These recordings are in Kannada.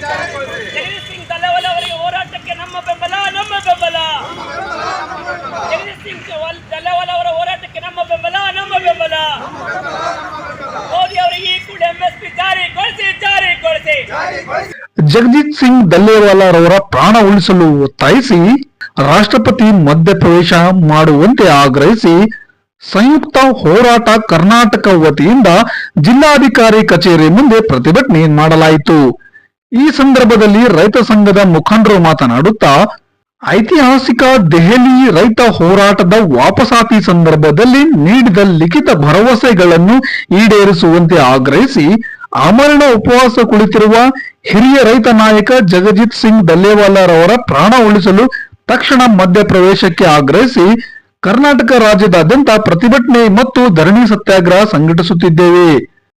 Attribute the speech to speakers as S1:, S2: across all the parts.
S1: ಜಗದೀಶ್ ಸಿಂಗ್ ದಲ್ಲವಲ್ ಅವರಿಗೆ ಹೋರಾಟಕ್ಕೆ ನಮ್ಮ ಬೆಂಬಲ ನಮ್ಮ ಬೆಂಬಲ. ಜಗದೀಶ್ ಸಿಂಗ್ ದಲ್ಲವಲ್ ಅವರ ಹೋರಾಟಕ್ಕೆ ನಮ್ಮ ಬೆಂಬಲ ನಮ್ಮ ಬೆಂಬಲ. ಮೋದಿ ಅವರು ಈ ಕೂಡ ಎಂಎಸ್ಪಿ ಜಾರಿಗೊಳಿಸಿ ಜಾರಿಗೊಳಿಸಿ.
S2: ಜಗಜಿತ್ ಸಿಂಗ್ ದಲ್ಲೇವಾಲ ಅವರ ಪ್ರಾಣ ಉಳಿಸಲು ಒತ್ತಾಯಿಸಿ ರಾಷ್ಟ್ರಪತಿ ಮಧ್ಯಪ್ರವೇಶ ಮಾಡುವಂತೆ ಆಗ್ರಹಿಸಿ ಸಂಯುಕ್ತ ಹೋರಾಟ ಕರ್ನಾಟಕ ವತಿಯಿಂದ ಜಿಲ್ಲಾಧಿಕಾರಿ ಕಚೇರಿ ಮುಂದೆ ಪ್ರತಿಭಟನೆ ಮಾಡಲಾಯಿತು. ಈ ಸಂದರ್ಭದಲ್ಲಿ ರೈತ ಸಂಘದ ಮುಖಂಡರು ಮಾತನಾಡುತ್ತಾ, ಐತಿಹಾಸಿಕ ದೆಹಲಿ ರೈತ ಹೋರಾಟದ ವಾಪಸಾತಿ ಸಂದರ್ಭದಲ್ಲಿ ನೀಡಿದ ಲಿಖಿತ ಭರವಸೆಗಳನ್ನು ಈಡೇರಿಸುವಂತೆ ಆಗ್ರಹಿಸಿ ಆಮರಣ ಉಪವಾಸ ಕುಳಿತಿರುವ ಹಿರಿಯ ರೈತ ನಾಯಕ ಜಗಜಿತ್ ಸಿಂಗ್ ದಲ್ಲೇವಾಲಾರವರ ಪ್ರಾಣ ಉಳಿಸಲು ತಕ್ಷಣ ಮಧ್ಯಪ್ರವೇಶಕ್ಕೆ ಆಗ್ರಹಿಸಿ, ಕರ್ನಾಟಕ ರಾಜ್ಯದಾದ್ಯಂತ ಪ್ರತಿಭಟನೆ ಮತ್ತು ಧರಣಿ ಸತ್ಯಾಗ್ರಹ ಸಂಘಟಿಸುತ್ತಿದ್ದೇವೆ.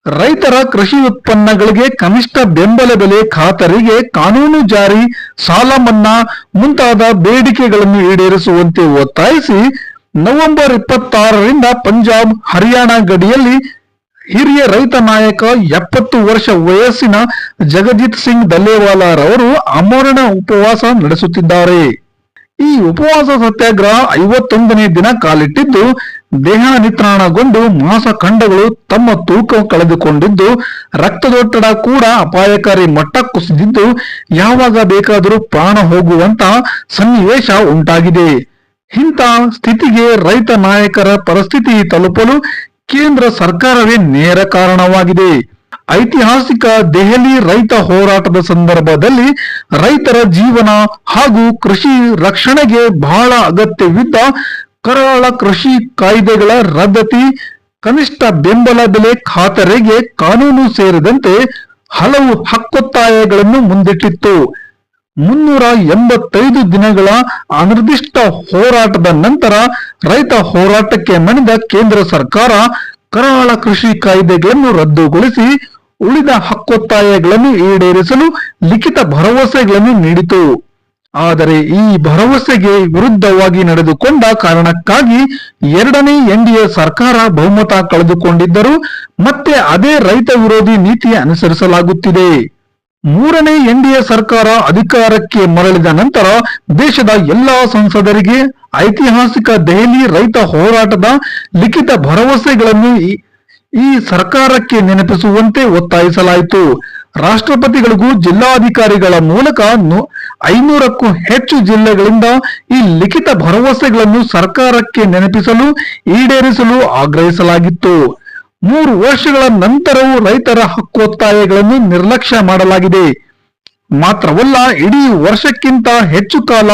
S2: ರೈತರ ಕೃಷಿ ಉತ್ಪನ್ನಗಳಿಗೆ ಕನಿಷ್ಠ ಬೆಂಬಲ ಬೆಲೆ ಖಾತರಿಗೆ ಕಾನೂನು ಜಾರಿ, ಸಾಲ ಮನ್ನಾ ಮುಂತಾದ ಬೇಡಿಕೆಗಳನ್ನು ಈಡೇರಿಸುವಂತೆ ಒತ್ತಾಯಿಸಿ ನವೆಂಬರ್ ಇಪ್ಪತ್ತಾರರಿಂದ ಪಂಜಾಬ್, ಹರಿಯಾಣ ಗಡಿಯಲ್ಲಿ ಹಿರಿಯ ರೈತ ನಾಯಕ ಎಪ್ಪತ್ತು ವರ್ಷ ವಯಸ್ಸಿನ ಜಗಜಿತ್ ಸಿಂಗ್ ದಲ್ಲೇವಾಲಾರವರು ಅಮರಣ ಉಪವಾಸ ನಡೆಸುತ್ತಿದ್ದಾರೆ. ಈ ಉಪವಾಸ ಸತ್ಯಾಗ್ರಹ ಐವತ್ತೊಂದನೇ ದಿನ ಕಾಲಿಟ್ಟಿದ್ದು ದೇಹ ನಿತ್ರಾಣಗೊಂಡು ಮಾಂಸಖಂಡಗಳು ತಮ್ಮ ತೂಕ ಕಳೆದುಕೊಂಡಿದ್ದು, ರಕ್ತದೊತ್ತಡ ಕೂಡ ಅಪಾಯಕಾರಿ ಮಟ್ಟ ಕುಸಿದಿದ್ದು ಯಾವಾಗ ಬೇಕಾದರೂ ಪ್ರಾಣ ಹೋಗುವಂತ ಸನ್ನಿವೇಶ ಉಂಟಾಗಿದೆ. ಇಂಥ ಸ್ಥಿತಿಗೆ ರೈತ ನಾಯಕರ ಪರಿಸ್ಥಿತಿ ತಲುಪಲು ಕೇಂದ್ರ ಸರ್ಕಾರವೇ ನೇರ ಕಾರಣವಾಗಿದೆ. ಐತಿಹಾಸಿಕ ದೆಹಲಿ ರೈತ ಹೋರಾಟದ ಸಂದರ್ಭದಲ್ಲಿ ರೈತರ ಜೀವನ ಹಾಗೂ ಕೃಷಿ ರಕ್ಷಣೆಗೆ ಬಹಳ ಅಗತ್ಯವಿದ್ದ ಕರಾಳ ಕೃಷಿ ಕಾಯ್ದೆಗಳ ರದ್ದತಿ, ಕನಿಷ್ಠ ಬೆಂಬಲ ಬೆಲೆ ಖಾತರಿಗೆ ಕಾನೂನು ಸೇರಿದಂತೆ ಹಲವು ಹಕ್ಕೊತ್ತಾಯಗಳನ್ನು ಮುಂದಿಟ್ಟಿತ್ತು. ಮುನ್ನೂರ ಎಂಬತ್ತೈದು ದಿನಗಳ ಅನಿರ್ದಿಷ್ಟ ಹೋರಾಟದ ನಂತರ ರೈತ ಹೋರಾಟಕ್ಕೆ ಮಣಿದ ಕೇಂದ್ರ ಸರ್ಕಾರ ಕರಾಳ ಕೃಷಿ ಕಾಯ್ದೆಗಳನ್ನು ರದ್ದುಗೊಳಿಸಿ ಉಳಿದ ಹಕ್ಕೊತ್ತಾಯಗಳನ್ನು ಈಡೇರಿಸಲು ಲಿಖಿತ ಭರವಸೆಗಳನ್ನು ನೀಡಿತು. ಆದರೆ ಈ ಭರವಸೆಗೆ ವಿರುದ್ಧವಾಗಿ ನಡೆದುಕೊಂಡ ಕಾರಣಕ್ಕಾಗಿ ಎರಡನೇ ಎನ್ಡಿಎ ಸರ್ಕಾರ ಬಹುಮತ ಕಳೆದುಕೊಂಡಿದ್ದರು ಮತ್ತೆ ಅದೇ ರೈತ ವಿರೋಧಿ ನೀತಿ ಅನುಸರಿಸಲಾಗುತ್ತಿದೆ. ಮೂರನೇ ಎನ್ಡಿಎ ಸರ್ಕಾರ ಅಧಿಕಾರಕ್ಕೆ ಮರಳಿದ ನಂತರ ದೇಶದ ಎಲ್ಲಾ ಸಂಸದರಿಗೆ ಐತಿಹಾಸಿಕ ದೆಹಲಿ ರೈತ ಹೋರಾಟದ ಲಿಖಿತ ಭರವಸೆಗಳನ್ನು ಈ- ಸರ್ಕಾರಕ್ಕೆ ನೆನಪಿಸುವಂತೆ ಒತ್ತಾಯಿಸಲಾಯಿತು. ರಾಷ್ಟ್ರಪತಿಗಳಿಗೂ ಜಿಲ್ಲಾಧಿಕಾರಿಗಳ ಮೂಲಕ ಐನೂರಕ್ಕೂ ಹೆಚ್ಚು ಜಿಲ್ಲೆಗಳಿಂದ ಈ ಲಿಖಿತ ಭರವಸೆಗಳನ್ನು ಸರ್ಕಾರಕ್ಕೆ ನೆನಪಿಸಲು ಈಡೇರಿಸಲು ಆಗ್ರಹಿಸಲಾಗಿತ್ತು. ಮೂರು ವರ್ಷಗಳ ನಂತರವೂ ರೈತರ ಹಕ್ಕೊತ್ತಾಯಗಳನ್ನು ನಿರ್ಲಕ್ಷ್ಯ ಮಾಡಲಾಗಿದೆ. ಮಾತ್ರವಲ್ಲ, ಇಡೀ ವರ್ಷಕ್ಕಿಂತ ಹೆಚ್ಚು ಕಾಲ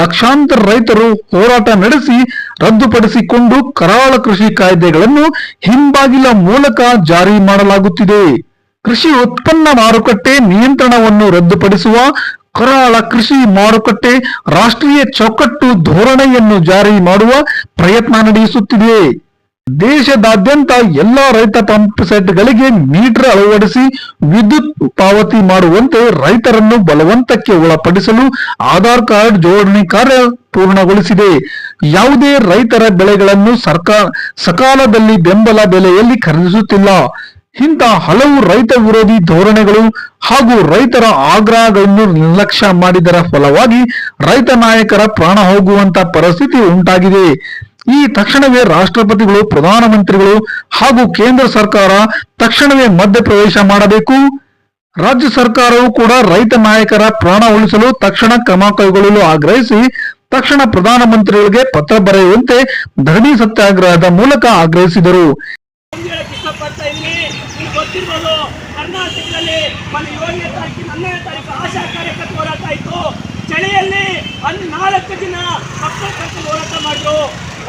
S2: ಲಕ್ಷಾಂತರ ರೈತರು ಹೋರಾಟ ನಡೆಸಿ ರದ್ದುಪಡಿಸಿಕೊಂಡು ಕರಾಳ ಕೃಷಿ ಕಾಯ್ದೆಗಳನ್ನು ಹಿಂಬಾಗಿಲ ಮೂಲಕ ಜಾರಿ ಮಾಡಲಾಗುತ್ತಿದೆ. ಕೃಷಿ ಉತ್ಪನ್ನ ಮಾರುಕಟ್ಟೆ ನಿಯಂತ್ರಣವನ್ನು ರದ್ದುಪಡಿಸುವ ಕರಾಳ ಕೃಷಿ ಮಾರುಕಟ್ಟೆ ರಾಷ್ಟ್ರೀಯ ಚೌಕಟ್ಟು ಧೋರಣೆಯನ್ನು ಜಾರಿ ಮಾಡುವ ಪ್ರಯತ್ನ ನಡೆಸುತ್ತಿದೆ ದೇಶದಾದ್ಯಂತ ಎಲ್ಲಾ ರೈತ ಪಂಪ್ ಸೆಟ್ಗಳಿಗೆ ಮೀಟರ್ ಅಳವಡಿಸಿ ವಿದ್ಯುತ್ ಪಾವತಿ ಮಾಡುವಂತೆ ರೈತರನ್ನು ಬಲವಂತಕ್ಕೆ ಒಳಪಡಿಸಲು ಆಧಾರ್ ಕಾರ್ಡ್ ಜೋಡಣೆ ಕಾರ್ಯ ಪೂರ್ಣಗೊಳಿಸಿದೆ. ಯಾವುದೇ ರೈತರ ಬೆಳೆಗಳನ್ನು ಸರ್ಕಾರ ಸಕಾಲದಲ್ಲಿ ಬೆಂಬಲ ಬೆಲೆಯಲ್ಲಿ ಖರೀದಿಸುತ್ತಿಲ್ಲ. ಇಂಥ ಹಲವು ರೈತ ವಿರೋಧಿ ಧೋರಣೆಗಳು ಹಾಗೂ ರೈತರ ಆಗ್ರಹಗಳನ್ನು ನಿರ್ಲಕ್ಷ್ಯ ಮಾಡಿದರ ಫಲವಾಗಿ ರೈತ ನಾಯಕರ ಪ್ರಾಣ ಹೋಗುವಂತ ಪರಿಸ್ಥಿತಿ ಉಂಟಾಗಿದೆ. ಈ ತಕ್ಷಣವೇ ರಾಷ್ಟ್ರಪತಿಗಳು, ಪ್ರಧಾನಮಂತ್ರಿಗಳು ಹಾಗೂ ಕೇಂದ್ರ ಸರ್ಕಾರ ತಕ್ಷಣವೇ ಮಧ್ಯಪ್ರವೇಶ ಮಾಡಬೇಕು. ರಾಜ್ಯ ಸರ್ಕಾರವು ಕೂಡ ರೈತ ನಾಯಕರ ಪ್ರಾಣ ಉಳಿಸಲು ತಕ್ಷಣ ಕ್ರಮ ಕೈಗೊಳ್ಳಲು ಆಗ್ರಹಿಸಿ, ತಕ್ಷಣ ಪ್ರಧಾನಮಂತ್ರಿಗಳಿಗೆ ಪತ್ರ ಬರೆಯುವಂತೆ ಧರಣಿ ಸತ್ಯಾಗ್ರಹದ ಮೂಲಕ ಆಗ್ರಹಿಸಿದರು.
S1: ಚಳಿಯಲ್ಲಿ ಅಲ್ಲಿ ನಾಲ್ಕು ದಿನ ಮಕ್ಕಳ ಕರ್ಕೊಂಡು ಹೋರಾಟ ಮಾಡಿದ್ರು.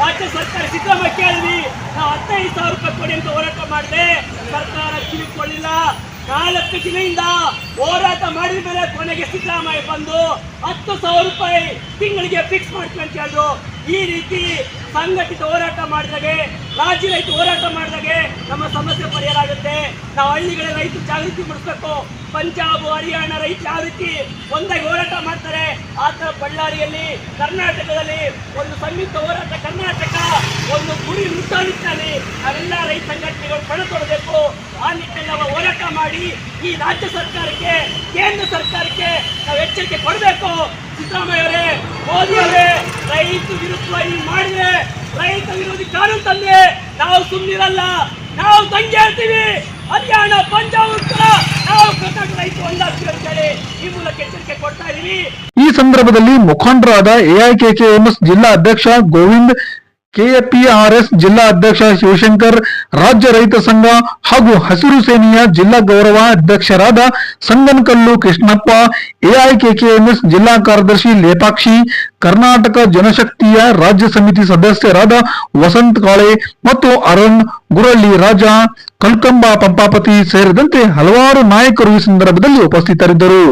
S1: ರಾಜ್ಯ ಸರ್ಕಾರ ಸಿದ್ದರಾಮಯ್ಯ ಕೇಳಿದ್ವಿ ನಾವು ಹದಿನೈದು ಸಾವಿರ ರೂಪಾಯಿ ಕೊಡಿ ಅಂತ ಹೋರಾಟ ಮಾಡಿದೆ. ಸರ್ಕಾರ ಕಿವಿಕೊಳ್ಳಿಲ್ಲ ನಾಲ್ಕು ದಿನದಿಂದ ಹೋರಾಟ ಮಾಡಿದ ಮೇಲೆ ಕೊನೆಗೆ ಸಿದ್ದರಾಮಯ್ಯ ಬಂದು ಹತ್ತು ಸಾವಿರ ರೂಪಾಯಿ ತಿಂಗಳಿಗೆ ಫಿಕ್ಸ್ ಅಂತ ಹೇಳಿದ್ರು. ಈ ರೀತಿ ಸಂಘಟಿತ ಹೋರಾಟ ಮಾಡಿದಾಗೆ, ರಾಜ್ಯ ರೈತ ಹೋರಾಟ ಮಾಡಿದಾಗೆ ನಮ್ಮ ಸಮಸ್ಯೆ ಪರಿಹಾರ ಆಗುತ್ತೆ. ನಾವು ಹಳ್ಳಿಗಳ ರೈತ ಜಾಗೃತಿ ಮೂಡಿಸ್ಬೇಕು. ಪಂಜಾಬ್, ಹರಿಯಾಣ ರೈತ ಯಾವ ರೀತಿ ಒಂದಾಗಿ ಹೋರಾಟ ಮಾಡ್ತಾರೆ. ಆ ಥರ ಬಳ್ಳಾರಿಯಲ್ಲಿ, ಕರ್ನಾಟಕದಲ್ಲಿ ಒಂದು ಸಂಯುಕ್ತ ಹೋರಾಟ, ಕರ್ನಾಟಕ ಒಂದು ಗುರಿ ನಿಟ್ಟಿನಲ್ಲಿ ನಾವೆಲ್ಲ ರೈತ ಸಂಘಟನೆಗಳು ತೊಡಬೇಕು ಆ ನಿಟ್ಟಿನಲ್ಲಿ ಹೋರಾಟ ಮಾಡಿ ಈ ರಾಜ್ಯ ಸರ್ಕಾರಕ್ಕೆ, ಕೇಂದ್ರ ಸರ್ಕಾರಕ್ಕೆ ಎಚ್ಚರಿಕೆ ಕೊಡಬೇಕು. ಸಿದ್ದರಾಮಯ್ಯ ಅವರೇ ಮೋದಿ ಅವರೇ ರೈತ ವಿರುದ್ಧವಾಗಿ ಮಾಡಿದ್ರೆ ರೈತ ವಿರೋಧಿ ಕಾನೂನು ತಂದ್ರೆ ನಾವು ಸುಮ್ಮನಿರಲ್ಲ ನಾವು ತಂಗೆ ಹೇಳ್ತೀವಿ ಹರಿಯಾಣ, ಪಂಜಾಬ್ ನಾವು ಕರ್ನಾಟಕ ರೈತ ಒಂದಾಗ್ತೀವಿ ಅಂತೇಳಿ ಈ ಮೂಲಕ ಎಚ್ಚರಿಕೆ ಕೊಡ್ತಾ ಇದೀವಿ.
S2: ಈ ಸಂದರ್ಭದಲ್ಲಿ ಮುಖಂಡರಾದ ಎಐಕೆಕೆಎಂಎಸ್ ಜಿಲ್ಲಾ ಅಧ್ಯಕ್ಷ ಗೋವಿಂದ್ ಕೆಪಿಆರ್ಎಸ್ ಜಿಲ್ಲಾ ಅಧ್ಯಕ್ಷ ಶಿವಶಂಕರ್, ರಾಜ್ಯ ರೈತ ಸಂಘ ಹಾಗೂ ಹಸಿರು ಸೇನೆಯ ಜಿಲ್ಲಾ ಗೌರವ ಅಧ್ಯಕ್ಷರಾದ ಸಂಗನಕಲ್ಲು ಕೃಷ್ಣಪ್ಪ, ಎಐಕೆಕೆಎಂಎಸ್ ಜಿಲ್ಲಾ ಕಾರ್ಯದರ್ಶಿ ಲೇಪಾಕ್ಷಿ, ಕರ್ನಾಟಕ ಜನಶಕ್ತಿಯ ರಾಜ್ಯ ಸಮಿತಿ ಸದಸ್ಯರಾದ ವಸಂತ್ ಕಾಳೆ ಮತ್ತು ಅರುಣ್ ಗುರಳ್ಳಿ ರಾಜ, ಕಲ್ಕಂಬ ಪಂಪಾಪತಿ ಸೇರಿದಂತೆ ಹಲವಾರು ನಾಯಕರು ಈ ಸಂದರ್ಭದಲ್ಲಿ ಉಪಸ್ಥಿತರಿದ್ದರು.